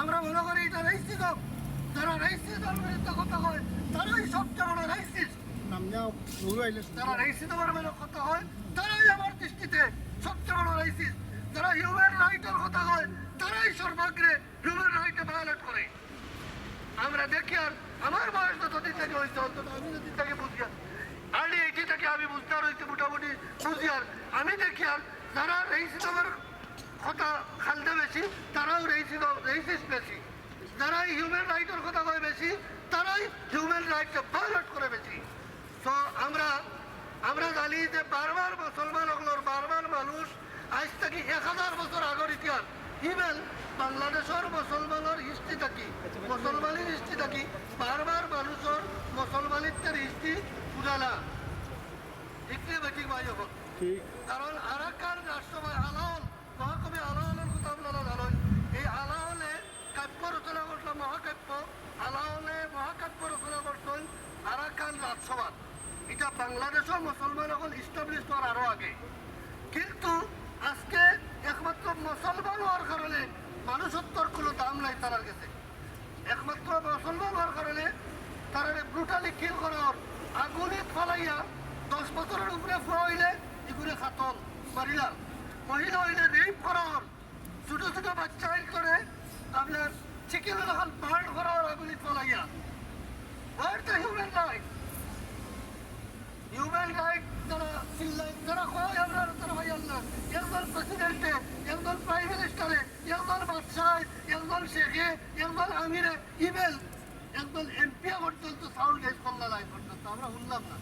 আমরা মনে করি এটা যারা কথা হয় তারাই সবচেয়ে বড় যারা কথা হয় তারাই আমার দৃষ্টিতে সবচেয়ে বড় যারা হিউম্যান রাইটের কথা হয় তারাই সর্বাগ্রে হিউম্যান রাইটে ভায়োলেট করে। আমরা দেখি আর আমার বয়স যতদিন থেকে হয়েছে অন্তত আমি যদি থেকে বুঝি আর। আর্লি এইটি থেকে আমি বুঝতে আর হয়েছি মোটামুটি বুঝি আর। আমি দেখি আর যারা রেসিজমের কথা খালতে বেশি, তারাও রেসিজম রেসিস্ট বেশি। যারা হিউম্যান রাইটের কথা কয় বেশি, তারাই হিউম্যান রাইটকে ভায়োলেট করে বেশি। তো আমরা আমরা জানি যে বারবার মুসলমান হগলোর বারবার মানুষ আজ থেকে এক হাজার বছর আগর ইতিহাস। ইভেন বাংলাদেশের মুসলমানের হিস্ট্রি থাকি মুসলমানের হিস্ট্রি থাকি বারবার মানুষের মুসলমানিত্বের হিস্ট্রি বুঝালা ঠিক নেই বেঠিক হল কারণ আরাকান রাষ্ট্রময় আলাওল মহাকবি আলাওলের কথা আপনারা জানেন এই আলাওলে কাব্য রচনা করছিল মহাকাব্য আলাওলে মহাকাব্য রচনা করছেন আরাকান রাজসভা এটা বাংলাদেশও মুসলমান এখন ইস্টাবলিশ হওয়ার আরও আগে। কিন্তু আজকে একমাত্র মুসলমান হওয়ার কারণে মানুষত্বর কোনো দাম নাই তার কাছে। একমাত্র মুসলমান হওয়ার কারণে তারা ব্রুটালি কিল করার আগুনে ফলাইয়া দশ বছরের উপরে ফুয়া হইলে এগুলো খাতন মারিলাম মহিলা হইলে রেপ করার। ছোট ছোট বাচ্চা করে আপনার চিকেন যখন বার্ন করার আগুনে ফলাইয়া Where's the human right? Human right যারা চিল্লাই যারা কয় আমরা তারা ভাই আল্লাহ। একজন প্রেসিডেন্টে একজন প্রাইম মিনিস্টারে একজন বাদশাহ, একজন শেখে একজন আমিরে ইভেন একজন এমপি পর্যন্ত সাউন্ড রেজ করল পর্যন্ত আমরা শুনলাম না।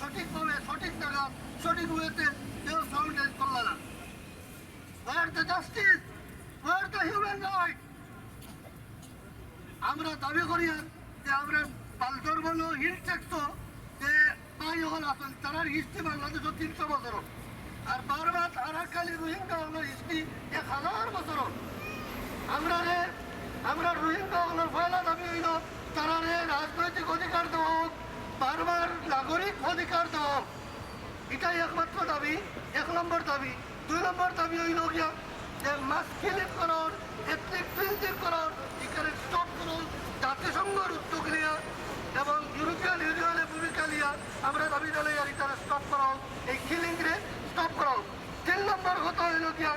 সঠিকভাবে সঠিক জায়গা, সঠিক ওয়েতে কেউ সাউন্ড রেজ করল না Where the justice? Where the human right? আমরা দাবি করি যে আমরা পাল্টর বলো হিল ট্যাক্স যে পাই হল আসল, তারার হিস্ট্রি বাংলাদেশের তিনশো বছর আর বারবার আরাকালি রোহিঙ্গা হলো হিস্ট্রি এক হাজার বছর আমরা রে, আমরা রোহিঙ্গা হলো, পয়লা দাবি হইল তারারে রাজনৈতিক অধিকার বারবার নাগরিক অধিকার দেওয়া এটাই একমাত্র দাবি, এক নম্বর দাবি। দুই নম্বর দাবি হইল গিয়া যে মাস্কিলিং করার এথনিক ক্লিনজিং করার, এখানে স্টপ করুন, জাতিসংঘর উদ্যোগ নেওয়া এবং ইউরোপিয়ান ইউনিয়নের ভূমিকা নিয়ে আমরা দাবি জানাই আর এটা স্টপ করা হোক এই কিলিং রে স্টপ করা হোক তিন নম্বর কথা হইল গিয়া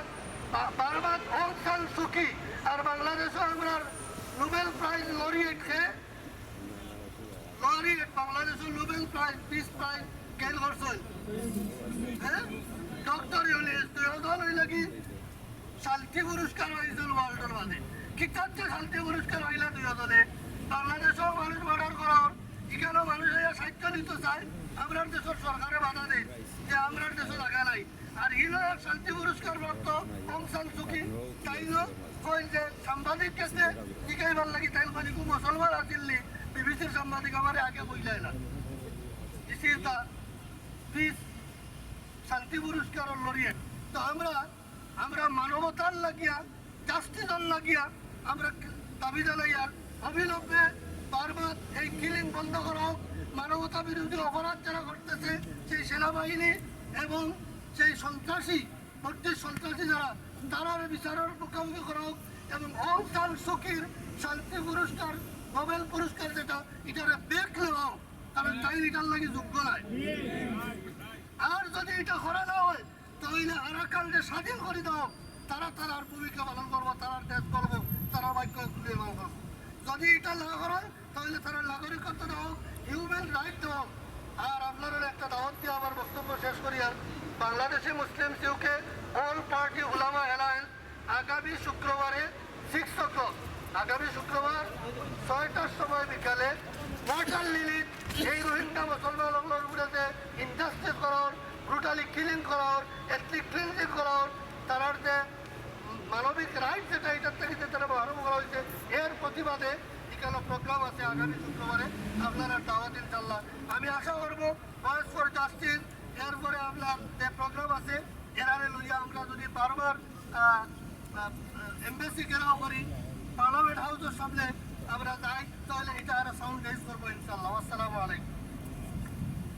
বারবার অং সান সুকি আর বাংলাদেশও আমরা নোবেল প্রাইজ লরিয়েটকে লরিয়েট বাংলাদেশের নোবেল প্রাইজ, পিস প্রাইজ গেল করছেন। হ্যাঁ? ডক্টর ইউনিস দুজন হইলে কি? শান্তি পুরস্কার হয়েছিল ওয়ার্ল্ডের মাঝে। কিতাচ্ছে শান্তি পুরস্কার হইলা দুজনে বাংলাদেশও মানুষ অর্ডার করার। এখানেও মানুষ হইয়া সাহিত্য নিতে চায়। আমরার দেশের সরকারে বাধা দেয়। যে আমরার দেশে জায়গা নাই। আর হিলো শান্তি পুরস্কার প্রাপ্ত অং সান সুকি তাইও কই যে সাংবাদিক কাছে জিগাইবার লাগি। তাই খুব মুসলমান আসিল্লি বিবিসির সাংবাদিক আমার আগে কইলাই না। শান্তি, পুরস্কার লড়িয়ে তো আমরা আমরা মানবতার লাগিয়া জাস্টিসের লাগিয়া আমরা দাবি জানাই আর অবিলম্বে বারবার এই কিলিং বন্ধ করা হোক। মানবতা বিরোধী অপরাধ যারা করতেছে, সেই সেনাবাহিনী এবং সেই সন্ত্রাসী ভর্তি সন্ত্রাসী যারা তারা বিচারের মুখোমুখি করা হোক এবং অং সান সুকির শান্তি পুরস্কার, নোবেল পুরস্কার যেটা বেক নেওয়া কারণ তাই এটার লাগে যোগ্য নয় আর যদি এটা করা না হয়, তাহলে আরাকানকে স্বাধীন করে দাও, তারা তারার ভূমিকা পালন করব তারার দেশ করব তারা বাক্য খুলে করব যদি এটা না করা তাহলে তারা নাগরিকত্ব দাও, হিউম্যান রাইট দাও। আর আপনারা একটা দাওয়াত দিয়ে আমার বক্তব্য শেষ করি আর, বাংলাদেশি মুসলিম সিউকে অল পার্টি উলামা অ্যালায়েন্স আগামী শুক্রবারে আগামী শুক্রবার ছয়টার সময় বিকালে ওয়াটার লিলিত, এই রোহিঙ্গা মুসলমানগুলোর বিরুদ্ধে ইনজাস্টিস করার ব্রুটালি কিলিং করার এথনিক ক্লিনজিং করার, তারার যে মানবিক রাইট যেটা, এটার থেকে যে তারা আরম্ভ করা হয়েছে, এর প্রতিবাদে এখানে প্রোগ্রাম আছে আগামী শুক্রবারে। আপনারা দাওয়াত ইনশাল্লাহ আমি আশা করব ভয়েস ফর জাস্টিস এরপরে আপনার যে প্রোগ্রাম আছে এরারে লইয়া আমরা যদি বারবার এমবেসি ঘেরাও করি পার্লামেন্ট হাউসের সামনে আমরা যাই তাহলে এটা আর সাউন্ড রেজ করব ইনশাল্লাহ। আসসালামু আলাইকুম।